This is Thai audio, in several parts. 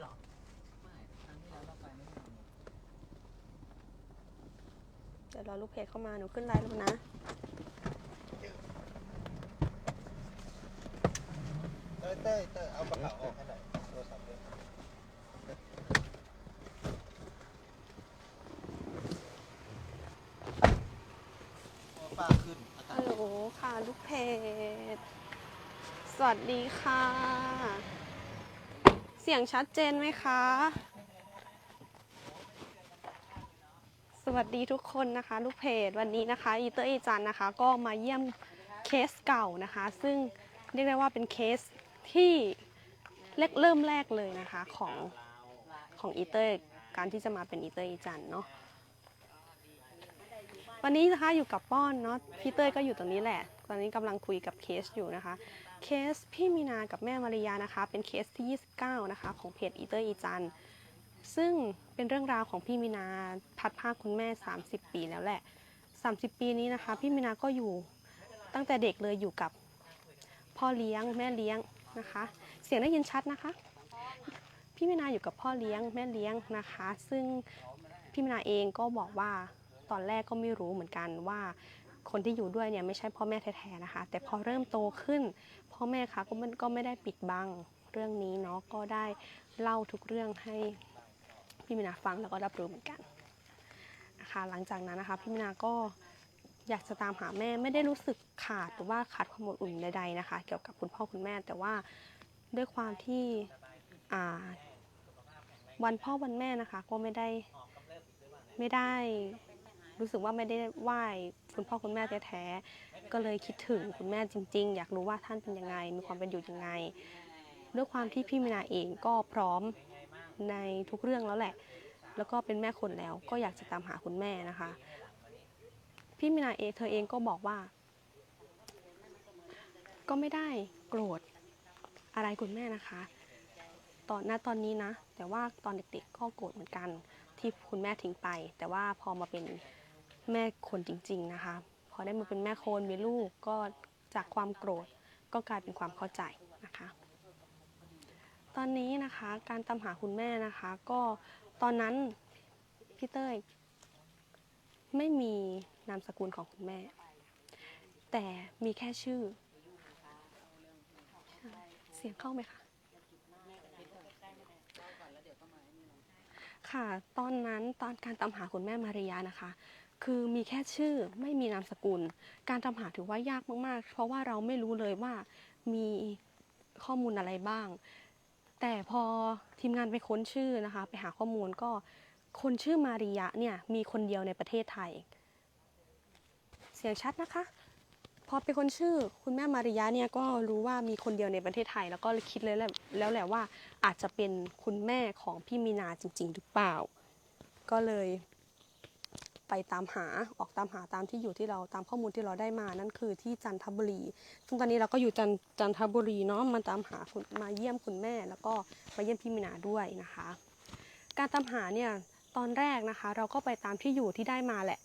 เหรอ ไม่ครั้งที่แล้วเราไปไม่ได้เอาเดี๋ยวรอลูกเพจเข้ามา หนูขึ้นไลน์แล้วนะ เต้ยเต้ยเต้ยเอากระเป๋าออกให้หน่อยโทรศัพท์ด้วยโอ้ป้าขึ้นอากาศฮัลโหลค่ะ ลูกเพจ สวัสดีค่ะเสียงชัดเจนไหมคะ สวัสดีทุกคนนะคะ ลูกเพจวันนี้นะคะ อีเตอร์อีจันนะคะ ก็มาเยี่ยมเคสเก่านะคะ ซึ่งเรียกได้ว่าเป็นเคสที่เล็กเริ่มแรกเลยนะคะของของอีเตอร์การที่จะมาเป็นอีเตอร์อีจันเนาะวันนี้นะคะอยู่กับป้อนเนาะพี่เต้ยก็อยู่ตรงนี้แหละ ตอนนี้กำลังคุยกับเคสอยู่นะคะ เคสพี่มีนากับแม่มาริยานะคะ เป็นเคสที่ 29 นะคะ ของเพจอีเตอร์อีจันซึ่งเป็นเรื่องราวของพี่มีนาพัดภาคคุณแม่ 30 ปีแล้วแหละ 30 ปีนี้นะคะ พี่มีนาก็อยู่ตั้งแต่เด็กเลยอยู่กับพ่อเลี้ยงแม่เลี้ยงนะคะ เสียงได้ยินชัดนะคะ พี่มีนาอยู่กับพ่อเลี้ยงแม่เลี้ยงนะคะ ซึ่งพี่มีนาเองก็บอกว่าตอนแรกก็ไม่รู้เหมือนกันว่า คนที่อยู่ด้วยเนี่ยไม่ใช่พ่อแม่แท้ๆนะคะ แต่พอเริ่มโตขึ้น พ่อแม่คะก็มันก็ไม่ได้ปิดบังเรื่องนี้เนาะก็ได้เล่าทุกเรื่องให้พี่มินาฟังแล้วก็รับรู้เหมือนกันนะคะหลังจากนั้นนะคะพี่มินาก็อยากจะตามหาแม่ไม่ได้รู้สึกขาดหรือว่าขาดความอบอุ่นใดๆนะคะ เกี่ยวกับคุณพ่อคุณแม่ แต่ว่าด้วยความที่วันพ่อวันแม่นะคะ ก็ไม่ได้ไม่ได้รู้สึกว่าไม่ได้ไหว้ คุณพ่อคุณแม่แท้ๆก็เลยคิดถึงคุณแม่จริง ๆ อยากรู้ว่าท่านเป็นยังไง มีความเป็นอยู่ยังไงด้วยความที่พี่มินาเองก็พร้อมในทุกเรื่องแล้วแหละ แล้วก็เป็นแม่คนแล้ว ก็อยากจะตามหาคุณแม่นะคะ พี่มินาเองเธอเองก็บอกว่า ก็ไม่ได้โกรธอะไรคุณแม่นะคะตอนหน้ตอนนี้นะ แต่ว่าตอนเด็กๆก็โกรธเหมือนกัน ที่คุณแม่ทิ้งไป แต่ว่าพอมาเป็น แม่คนจริง ๆ นะคะ พอได้มาเป็นแม่คนมีลูกก็จากความโกรธก็กลายเป็นความเข้าใจนะคะ ตอนนี้นะคะการตามหาคุณแม่นะคะ ก็ตอนนั้นพี่เต้ยไม่มีนามสกุลของคุณแม่ แต่มีแค่ชื่อ เสียงเข้าไหมคะค่ะ ตอนนั้นตอนการตามหาคุณแม่มาริยานะคะ คือมีแค่ชื่อไม่มีนามสกุล การตามหาถือว่ายากมากๆ เพราะว่าเราไม่รู้เลยว่ามีข้อมูลอะไรบ้าง แต่พอทีมงานไปค้นชื่อนะคะ ไปหาข้อมูลก็คนชื่อมาริยะเนี่ยมีคนเดียวในประเทศไทย เสียงชัดนะคะ พอเป็นคนชื่อคุณแม่มาริยะเนี่ยก็รู้ว่ามีคนเดียวในประเทศไทย แล้วก็คิดเลยแหละแล้วแหละว่าอาจจะเป็นคุณแม่ของพี่มีนาจริง ๆ หรือเปล่า ก็เลย ไปตามหาออกตามหาตามที่อยู่ที่เราตามข้อมูลที่เราได้มานั่นคือที่จันทบุรี ซึ่งตอนนี้เราก็อยู่จันจันทบุรีเนาะมาตามหาคุณมาเยี่ยมคุณแม่ แล้วก็มาเยี่ยมพี่มีนาด้วยนะคะ การตามหาเนี่ยตอนแรกนะคะ เราก็ไปตามที่อยู่ที่ได้มาแหละ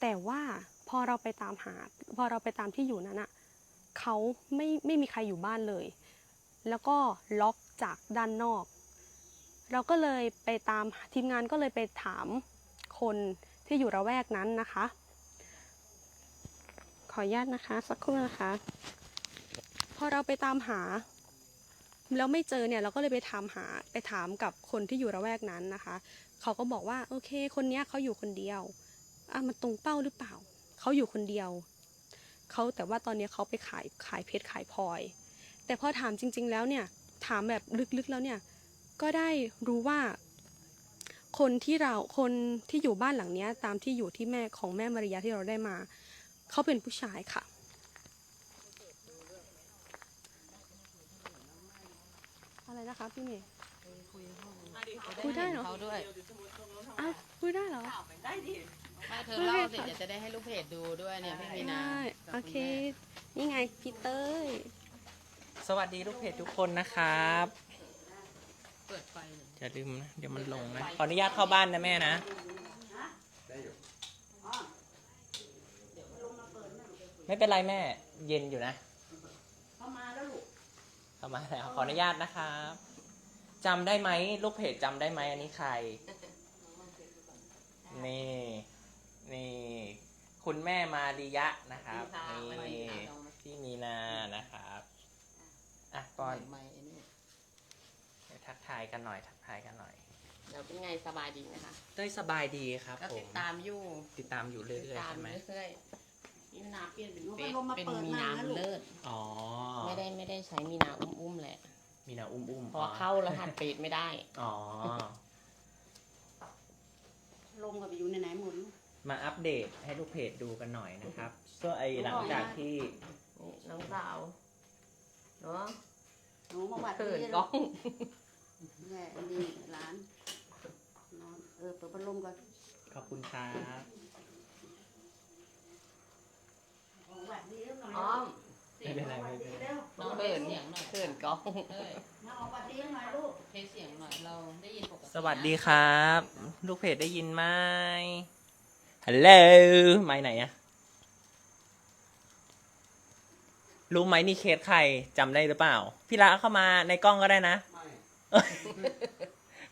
แต่ว่าพอเราไปตามหา พอเราไปตามที่อยู่นั้นอะเขาไม่ไม่มีใครอยู่บ้านเลย แล้วก็ล็อกจากด้านนอก เราก็เลยไปตามทีมงานก็เลยไปถามคน ที่อยู่ระแวกนั้นนะคะ ขออนุญาตนะคะ สักครู่นะคะ พอเราไปตามหาแล้วไม่เจอเนี่ยเราก็เลยไปถามหาไปถามกับคนที่อยู่ระแวกนั้นนะคะ เขาก็บอกว่าโอเค คนเนี้ยเขาอยู่คนเดียวอะมันตรงเป้าหรือเปล่า เขาอยู่คนเดียวเขาแต่ว่าตอนเนี้ยเขาไปขายขายเพชรขายพลอย แต่พอถามจริง ๆ แล้วเนี่ยถามแบบลึกๆแล้วเนี่ยก็ได้รู้ว่า คนที่เราคนที่อยู่บ้านหลังเนี้ยตามที่อยู่ที่แม่ของแม่มาริยาที่เราได้มา เขาเป็นผู้ชายค่ะ อะไรนะคะพี่เมย์คุยได้เหรอเขาด้วยอ้าวคุยได้เหรอไม่เธอเล่าสิเดี๋ยวจะได้ให้ลูกเพจดูด้วยเนี่ยพี่มีนาได้กับโอณเคแม่นี่ไงพี่เต้ย สวัสดีลูกเพจทุกคนนะครับเปิดไฟเลย อย่าลืมนะ เดี๋ยวมันลงนะ ขออนุญาตเข้าบ้านนะแม่นะ ไม่เป็นไรแม่ เย็นอยู่นะ เข้ามาแล้วลูกเข้ามาแล้ว ขออนุญาตนะครับสจำได้ไหมลูกเพจจำได้ไหมอันนี้ใคร นี่ นี่ คุณแม่มาริยะนะครับ นี่ พี่มีนานะครับ อะก่อนไม่ไอ้นี่เดี๋ยวทักทายกันหน่อยทักทายกันหน่อย เดี๋ยวเป็นไงสบายดีไหมคะเต้ยสบายดีครับก็ผติดมตามอยู่ติดตามอยู่เรื่ติดอยๆตามใช่ไหมเรื่อยๆมีนาเปลี่ยนเป็นหนูเฟก็ซลงมาเป็นเปิดมีนามานะบุญลูกเลิศอ๋อไม่ได้ไม่ได้ใช้มีนาอุ้มๆแหละมีนาอุ้มอุ้มเพอเข้ารหัสเฟซไม่ได้อ๋อ ลงกับไปอยู่ในไหนหมดลูกมาอัปเดตให้ลูกเพจดูกันหน่อยนะครับส่วนไอหลังจากที่นี่น้องสาวเนาะหนูมาวัดเขินดีกล้อง แม่ดีร้านนอนเออเปิดพัดลมก่อนขอบคุณครับวัดดีแล้วหน่อยอ้อมไม่เป็นไรไม่เป็นไรน้องเขินเขินกล้องมาออกวัดดีแล้วหน่อยลูกเทเสียงหน่อยเราได้ยินปกติสวัสดีครับ ลูกเพจได้ยินไหมฮัลโหลไม่ไหนอะรู้ไหมนี่เคสใครจำได้หรือเปล่า พี่ละเข้ามาในกล้องก็ได้นะไม่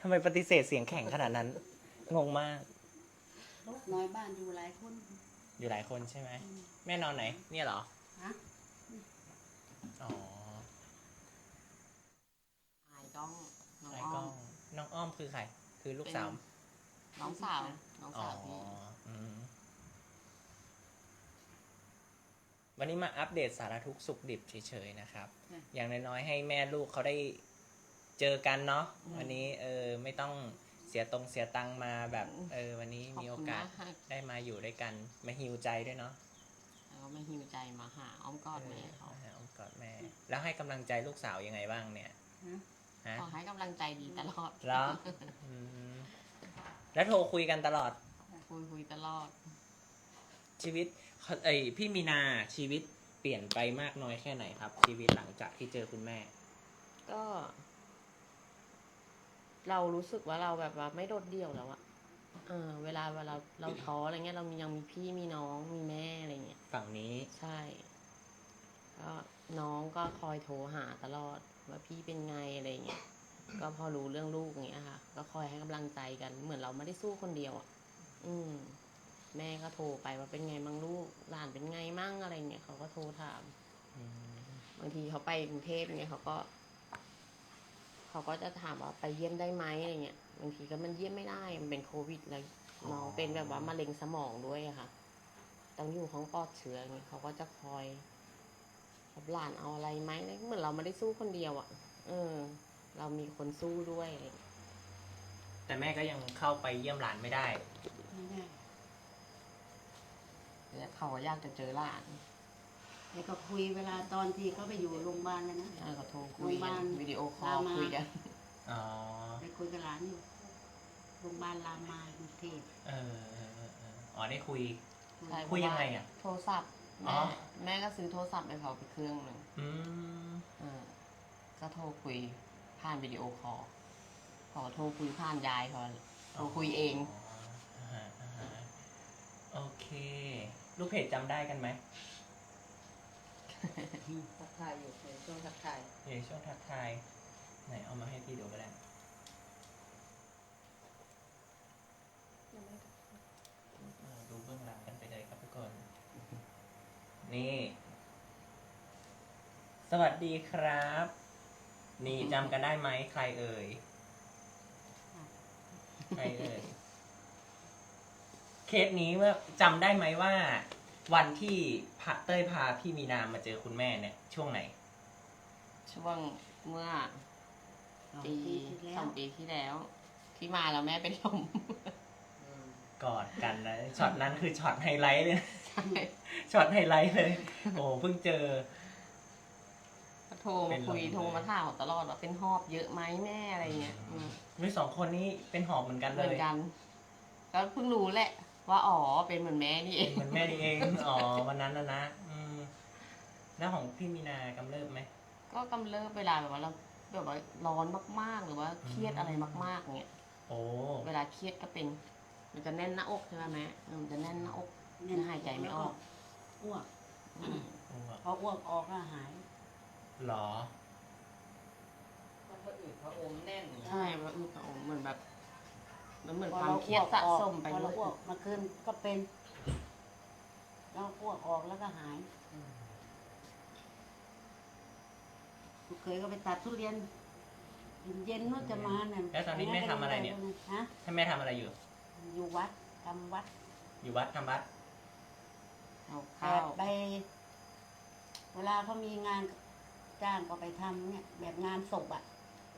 ทำไมปฏิเสธเสียงแข็งขนาดนั้น งงมาก น้อยบ้านอยู่หลายคนอยู่หลายคนใช่ไหม แม่นอนไหน เนี่ยเหรอ ฮะอ๋อถ่ายกล้องน้องไอ้อ้กล้อองมน้องอ้อมคือใคร คือลูกสาวน้องสาวน้องอ๋อสาวพี่อืมวันนี้มาอัปเดตสารทุกข์สุขดิบเฉยๆนะครับ อย่างน้อยๆให้แม่ลูกเขาได้ เจอกันเนาะวันนี้เออไม่ต้องเสียตรงเสียตังค์มาแบบ เออ วันนี้ขอบมีโอคุณกาสมากค่ะได้มาอยู่ด้วยกันมาฮิวใจด้วยเนาะแล้วก็มาหิวใจมาหาอ้อมกอดแม่เขาเอออ้อมกอดแม่ แล้วให้กำลังใจลูกสาวยังไงบ้างเนี่ยฮะฮะขอให้กำลังใจดีตลอดแล้วอืมแล้วโทรคุยกันตลอด คุยคุยตลอด ชีวิตเอ้ยพี่มีนาชีวิตเปลี่ยนไปมากน้อยแค่ไหนครับ ชีวิตหลังจากที่เจอคุณแม่ ก็ เรารู้สึกว่าเราแบบว่าไม่โดดเดี่ยวแล้วอะเออ เวลาเวลาเราท้ออะไรเงี้ยเรามียังมีพี่มีน้องมีแม่อะไรเงี้ยฝั่งนี้ใช่ก็น้องก็คอยโทรหาตลอดว่าพี่เป็นไงอะไรเงี้ยก็พอรู้เรื่องลูกอย่างเงี้ยค่ะ ก็คอยให้กำลังใจกัน เหมือนเราไม่ได้สู้คนเดียวอะอืม แม่ก็โทรไปว่าเป็นไงมั่งลูกหลานเป็นไงมั่งอะไรเงี้ยเขาก็โทรถามอืมบางทีเขาไปกรุงเทพเงี้ยเขาก็ เขาก็จะถามว่าไปเยี่ยมได้ไหมอะไรเงี้ยบางทีก็มันเยี่ยมไม่ได้มันเป็นโควิดแล้วน้องเป็นแบบว่ามะเร็งสมองด้วยอะค่ะต้องอยู่ห้องปลอดเชื้ออย่างเงี้ยเขาก็จะคอยแบบหลานเอาอะไรไหมเหมือนเราไม่ได้สู้คนเดียวอะเออ เรามีคนสู้ด้วยอะไรเงี้ยแต่แม่ก็ยังเข้าไปเยี่ยมหลานไม่ได้ไม่ได้แล้วเขาก็อยากจะเจอหลาน แล้วก็คุยเวลาตอนที่เขาไปอยู่โรงพยาบาลแล้วนะเออเขาโทรคุยกันโรงพยาบาลวิดีโอคอลรามา คุยกันอ๋อไปคุยกับหลานอยู่โรงพยาบาลรามากรุงเทพเออเออเออเอออ๋อได้คุย ใช่คุยยังไงอะโทรศัพท์อ๋แม่อ แม่ก็ซื้อโทรศัพท์ให้เขาไปเครื่องหนึ่งอืมเออก็โทรคุยผ่านวิดีโอคอลขอโทรคุยผ่านยายเขาโทรคุยเอง อ่าฮะอ่าฮะโอเค ลูกเพจจำได้กันไหม ทักทายอยู่ในช่วงทักทายเดี๋ยวช่วงทักทาย ไหนเอามาให้พี่ดูก็ได้เออดูเบื้องหลังกันไปเลยครับทุกคน นี่ สวัสดีครับ นี่จำกันได้ไหมใครเอ่ย ใครเอ่ย เคสนี้ว่าจำได้ไหมว่า วันที่พระเต้ยพาพี่มีนามาเจอคุณแม่เนี่ย ช่วงไหน ช่วงเมื่อสองปีปีที่แล้สวองปีที่แล้ว ที่มาแล้วแม่เป็นลมกอดกันนะช็อตนั้นคือช็อตไฮไลท์เลยนะใช่ช็อตไฮไลท์เลย โอ้เพิ่งเจอก็โทรเป็มานลมคุยเลยโทรมาถามตลอดว่าเป็นหอบเยอะไหมแม่อะไรเงี้ยอืมไม่สองคนนี้เป็นหอบเหมือนกันเหเลมือนยกัน ก็เพิ่งรู้แหละ ว่าอ๋อเป็นเหมือนแม่นี่เองเหมือนแม่นี่เอง อ๋อ วันนั้นนะนะอืมแล้วของพี่มีนากำเริบไหม ก็กำเริบเวลาแบบว่าเราแบบว่าร้อนมากๆ หรือว่าเครียดอะไรมากๆเงี้ยโอ้เวลาเครียดก็เป็น มันจะแน่นหน้าอกใช่ไหมแม่เออมันจะแน่นหน้าอกเนี่หายใจไม่ออกอ้วกอืมโอ้พออ้วกออกก็หายหรอพออืดพออมแน่นเขาเหมือนแบบ มันเหมือนพอความเราเครียดสะสมไปพอด้เราวยอ้วกมาคืนก็เป็นเราอ้วกออกแล้วก็หายลูกเคยก็ไปตัดทุเรียนเย็นๆนู่นจะมาเนี่ยแล้วตอนนี้แม่ทำอะไรเนี่ย ฮะถ้าแม่ทำอะไรอยู่ อยู่วัดทำวัดอยู่วัดทำวัด เอาแบข้าวบไป เวลาเขามีงานจ้างก็ไปทำเนี่ย แบบงานศพอะ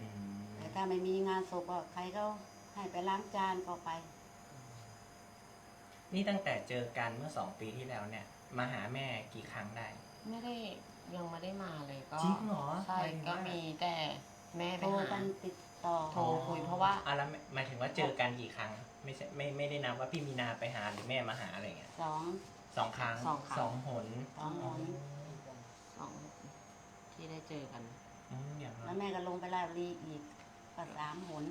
อืมแต่ถ้าไม่มีงานศพก็ใครก็ ให้ไปล้างจานก็ไป นี่ตั้งแต่เจอกันเมื่อสองปีที่แล้วเนี่ย มาหาแม่กี่ครั้งได้ ไม่ได้ยังไม่ได้มาเลยก็จริงเหรอใช่หมายถึงก็ว่ามีแต่แม่ไปโทรหากันติดต่อโทรคุยเพราะว่า อะแล้วหมายถึงว่าเจอกันกี่ครั้ง ไม่ใช่ไม่ไม่ได้นับว่าพี่มีนาไปหาหรือแม่มาหาอะไรเงี้ยสอง สองครั้งสองครั้งสองหนสองหน สองที่ได้เจอกัน อืมอย่างแล้นั้วนแม่ก็ลงไปลาดบุรีอีกก็สามหน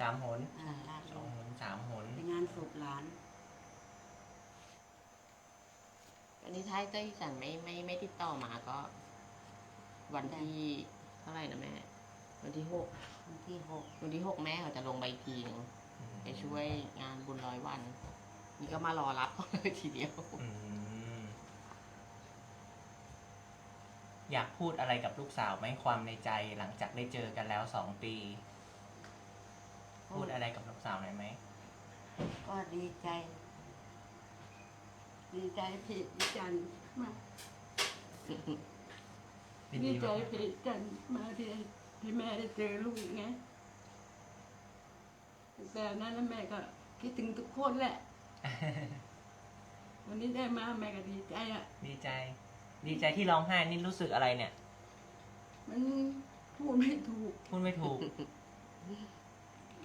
สามหนอ่าลาดสบุองรีหนสามหนเป็นงานสูบหลาน อันนี้ถ้าเต้ยสันไม่ไม่ไม่ติดต่อมาก็ วันที่เท่าไหร่นะแม่ วันที่หกวันที่หกวันที่หกแม่เขาจะลงใบทีหนึงอืมไปช่วยงานบุญร้อยวัน นี่ก็มารอรับเขาเลยทีเดียว อืมอยากพูดอะไรกับลูกสาวไหมความในใจหลังจากได้เจอกันแล้วสองปี พูดอะไรกับลูกสาวหน่อยไหมก็ดีใจ ดีใจพี่ดิจันมากดีใจพี่จันมาที่ที่แม่ได้เจอลูกอีกไงแต่นั้นแล้วแม่ก็คิดถึงทุกคนแหละ วันนี้ได้มาแม่ก็ดีใจอะ ดีใจ ดีใจที่ร้องไห้นี่รู้สึกอะไรเนี่ย มันพูดไม่ถูก พูดไม่ถูก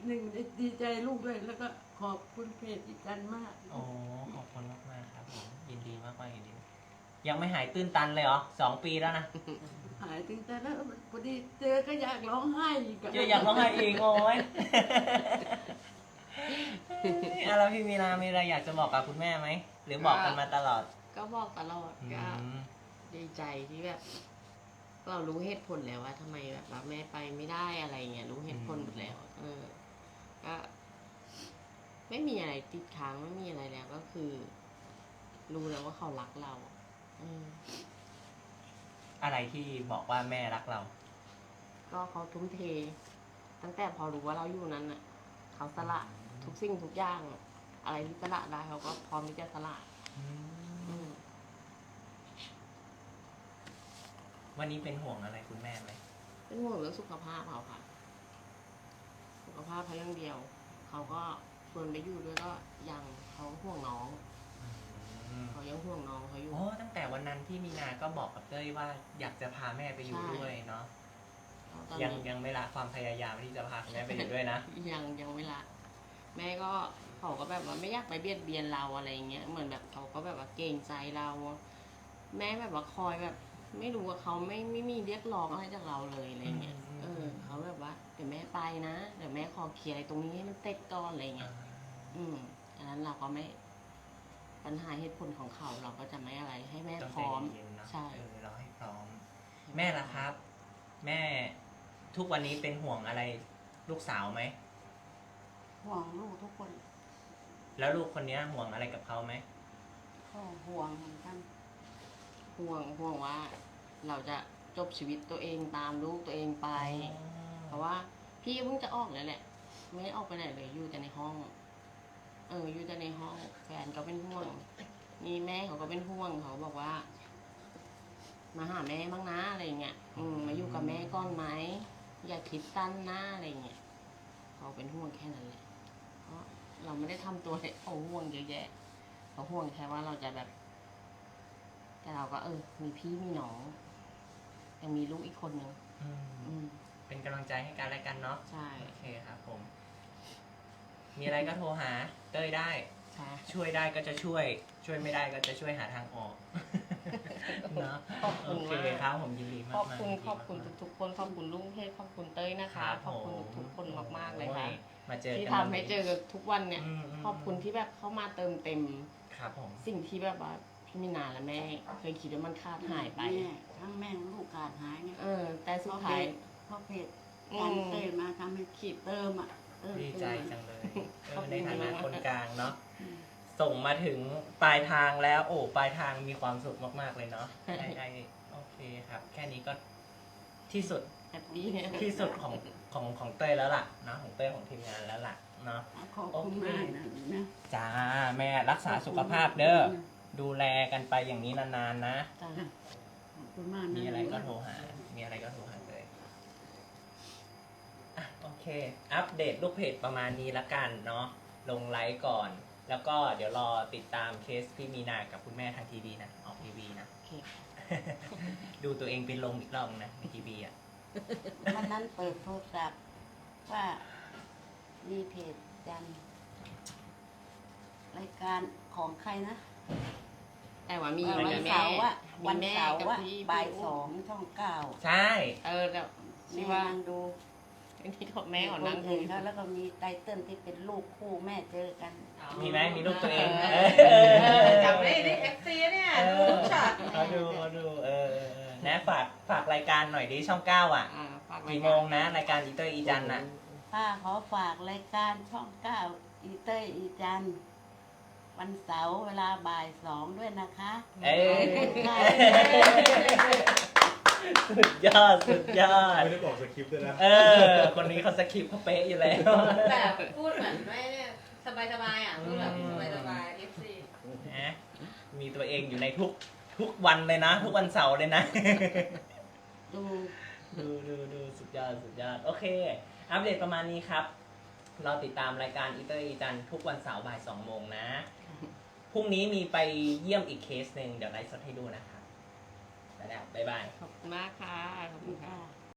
หนึ่งดีใจลูกด้วย แล้วก็ขอบคุณเพจอีกจันมากโอ้ขอบคุณมากมากๆครับผมยินดีมากมากๆยินดี ยังไม่หายตื้นตันเลยเหรอสองปีแล้วนะหายถึงแต่แล้วพอดีเจอก็อยากร้องไห้อีกะเจออยากร้องไห้อีกโอ้ยอะแล้วพี่มีนามีอะไรอยากจะบอกกับคุณแม่ไหม หรือบอกกันมาตลอดก็บอกตลอดอืก็มดีใจที่แบบ เรารู้เหตุผลแล้วว่าทำไมแบบว่าแม่ไปไม่ได้อะไรเงี้ยรู้เหตุผลหมดแล้ว เออ ก็ ไม่มีอะไรติดค้างไม่มีอะไรแล้วก็คือ รู้แล้วว่าเขารักเราอืมอะไรที่บอกว่าแม่รักเรา ก็เขาทุ่มเท ตั้งแต่พอรู้ว่าเราอยู่นั้นน่ะ เขาสละทุกสิ่งทุกอย่าง อะไรที่สละได้เขาก็พร้อมที่จะสละอืมวันนี้เป็นห่วงอะไรคุณแม่ไหมเป็นห่วงเรื่องสุขภาพเขาค่ะสุ ขภาพเขาอย่างเดียว เขาก็ชวนไปอยู่ด้วยก็ยังเขาห่วงน้อง อืมเขายังห่วงน้องเขาอยู่ โอ้ตั้งแต่วันนั้นพี่มีนาก็บอกกับเต้ยว่าอยากจะพาแม่ไปอยู่ใช่ ด้วยเนาะตอนยังนี้ยังไม่ละความพยายามที่จะพาคุณแม่ไปอยู่ด้วยนะยังยังเวลา แม่ก็เขาก็แบบว่าไม่อยากไปเบียดเบียนเราอะไรเงี้ยเหมือนแบบเขาก็แบบว่าเกรงใจเรา แม่แบบว่าคอยแบบ ไม่รู้ว่าเขาไม่ไม่มีเรียกร้องอะไรจากเราเลยอะไรเงี้ยอืม เออเขาแบบว่าเดี๋ยวแม่ไปนะเดี๋ยวแม่ขอเคลียร์อะไรตรงนี้ให้มันเสร็จก่อนอะไรเงี้ยอืมอันนั้นเราก็ไม่ ปัญหาเหตุผลของเขาเราก็จะไม่อะไรให้แม่ต้องพร้อมใจเย็นๆเนาะใช่ เออเราให้พร้อม แม่ล่ะครับ แม่ทุกวันนี้เป็นห่วงอะไรลูกสาวไหม ห่วงลูกทุกคนแล้วลูกคนเนี้ยห่วงอะไรกับเขาไหม ก็ห่วงเหมือนกันห่วงห่วงว่า เราจะ จบชีวิตตัวเองตามลูกตัวเองไป เพราะว่าพี่เพิ่งจะออกเลยแหละ ไม่ได้ออกไปไหนเลยอยู่แต่ในห้อง เออ อยู่แต่ในห้องแฟนก็เป็นห่วงนี่แม่เขาก็เป็นห่วงเขาบอกว่า มาหาแม่บ้างนะอะไรเงี้ยอืมมาอยู่กับแม่ก่อนไหมอย่าคิดสั้นนะอะไรเงี้ยเขาเป็นห่วงแค่นั้นแหละเพราะเราไม่ได้ทำตัวให้เขาห่วงเยอะแยะเขาห่วงแค่ว่าเราจะแบบ แต่เราก็เออ มีพี่มีน้อง ยังมีลูกอีกคนนึงอืมอืมเป็นกำลังใจให้กันและกันเนาะใช่โอเคครับผม มีอะไรก็โทรหา เต้ยได้ ใช่ ช่วยได้ก็จะช่วย ช่วยไม่ได้ก็จะช่วยหาทางออกเนาะขอบโอคุณเคมาก ครับผมยินดีมากขอบๆคุณยินดีขอบคุณมากๆ ทุกๆคนขอบคุณลุงเทศขอบคุณเต้ยนะคะรับขอบคุณทุกๆคนมากๆเลยค่ะ โอ้มาเจอที่กันทำให้เจอกันทุกวันเนี่ยมมขอบคุณที่แบบเข้ามาเติมเต็ม ครับผม สิ่งที่แบบว่า พี่มินาและแม่เคยคิดว่ามันขาดหายไป แม่ทั้งแม่ทั้งลูกขาดหายเนี่ยเออ แต่สุดท้าย เพราะเพจการเต้ยมาทำให้ขีดเติมอะเติมดีใจเติมจังเลยเออในฐานะคนกลางเนาะส่งมาถึงปลายทางแล้ว โอ้ปลายทางมีความสุขมาก ๆ เลยเนาะไอไอโอเคครับ แค่นี้ก็ที่สุดแฮปปี้ที่สุดของของของเต้ยแล้วล่ะเนาะของเต้ยของทีมงานแล้วล่ะเนาะขอบคุณมากนะนะจ้าแม่รักษาสุขภาพเด้อ ดูแลกันไปอย่างนี้นานๆนะ จ้ะขอบคุณมากนะมีอะไรก็โทรหา มีอะไรก็โทรหาเลยอะโอเค อัปเดตลูกเพจประมาณนี้ละกันเนาะ ลงไลฟ์ก่อน แล้วก็เดี๋ยวรอติดตามเคสพี่มีนากับคุณแม่ทางทีวีนะ ออกทีวีนะ โอเคดูตัวเองเป็นลงอีกรอบนะในทีวีอะ วันนั้นเปิดโทรศัพท์ว่ามีเพจจันรายการของใครนะ แต่ว่ามีวันมีแม่ เสาร์อะมีวันแม่เสาร์กับอะพี่บ่ายพี่สองช่องเก้าใช่ เออแล้วแม่ที่ว่านั่งดูที่เขาแม่เขานั่งคคุอื่ยนเขาแล้วก็มีไตเติ้ลที่เป็นลูกคู่แม่เจอกัน มีไหมมีรูปตัวเองเอเอออจำได้ในเอฟซีเนี่ยเอดูอทุกช็อตเขาดูเขาดูเออเออเออนะฝากฝากรายการหน่อยดิช่องเก้าอะ อ่าฝากรายกี่การโมงนะรายการอีเตอร์อีจันน่ะ ป้าขอฝากรายการช่องเก้าอีเต้ยอีจันทร์ วันเสาร์เวลาบ่ายสองด้วยนะคะเอ้ยขอบคุณค่ะสุดยอดสุดยอด ไม่ได้บอกสคริปต์ด้วยนะ เออ คนนี้เขาสคริปต์เขาเป๊ะอยู่แล้วแบบพูดเหมือนไม่เนี่ยสบายสบายๆอะพูดแบบสบายสบายเอฟซีนะมีตัวเองอยู่ในทุกทุกวันเลยนะ ทุกวันเสาร์เลยนะ ดูดูดูดูสุดยอดสุดยอด โอเค อัปเดตประมาณนี้ครับ เราติดตามรายการอีเตอร์อีจันทุกวันเสาร์บ่ายสองโมงนะ พรุ่งนี้มีไปเยี่ยมอีกเคสหนึ่งเดี๋ยวไลฟ์สดให้ดูนะคะแล้วบ๊ายบาย ขอบคุณมากค่ะ ขอบคุณค่ะ